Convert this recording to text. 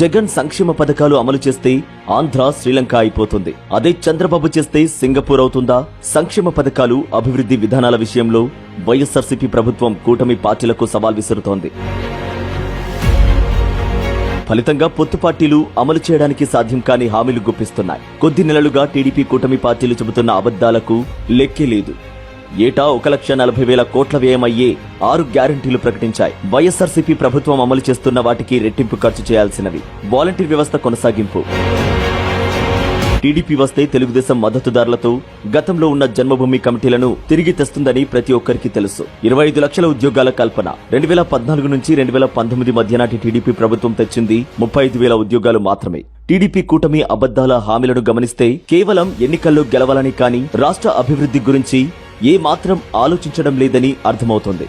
జగన్ సంక్షేమ పథకాలు అమలు చేస్తే ఆంధ్ర శ్రీలంక అయిపోతుంది. అదే చంద్రబాబు చేస్తే సింగపూర్ అవుతుందా? సంక్షేమ పథకాలు అభివృద్ధి విధానాల విషయంలో వైఎస్ఆర్సీపీ ప్రభుత్వం కూటమి పార్టీలకు సవాల్ విసురుతోంది. ఫలితంగా పొత్తు పార్టీలు అమలు చేయడానికి సాధ్యం కాని హామీలు గుప్పిస్తున్నాయి. కొద్ది నెలలుగా టీడీపీ కూటమి పార్టీలు చెబుతున్న అబద్దాలకు లెక్కే లేదు. ఏటా ఒక లక్ష నలభై వేల కోట్ల వ్యయమయ్యే ఆరు గ్యారంటీలు ప్రకటించాయి. వైఎస్ఆర్సీపీ ప్రభుత్వం అమలు చేస్తున్న వాటికి రెట్టింపు ఖర్చు చేయాల్సినవి. వాలంటీర్ వ్యవస్థ కొనసాగింపు. టీడీపీ వస్తే తెలుగుదేశం మద్దతుదారులతో గతంలో ఉన్న జన్మభూమి కమిటీలను తిరిగి తెస్తుందని ప్రతి ఒక్కరికి తెలుసు. ఇరవై ఐదు లక్షల ఉద్యోగాల కల్పన. రెండు వేల పద్నాలుగు నుంచి రెండు వేల పంతొమ్మిది మధ్యనాటి టీడీపీ ప్రభుత్వం తెచ్చింది ముప్పై ఐదు వేల ఉద్యోగాలు మాత్రమే. టీడీపీ కూటమి అబద్దాల హామీలను గమనిస్తే కేవలం ఎన్నికల్లో గెలవాలని కానీ రాష్ట్ర అభివృద్ధి గురించి ఏ మాత్రం ఆలోచించడం లేదని అర్థమవుతోంది.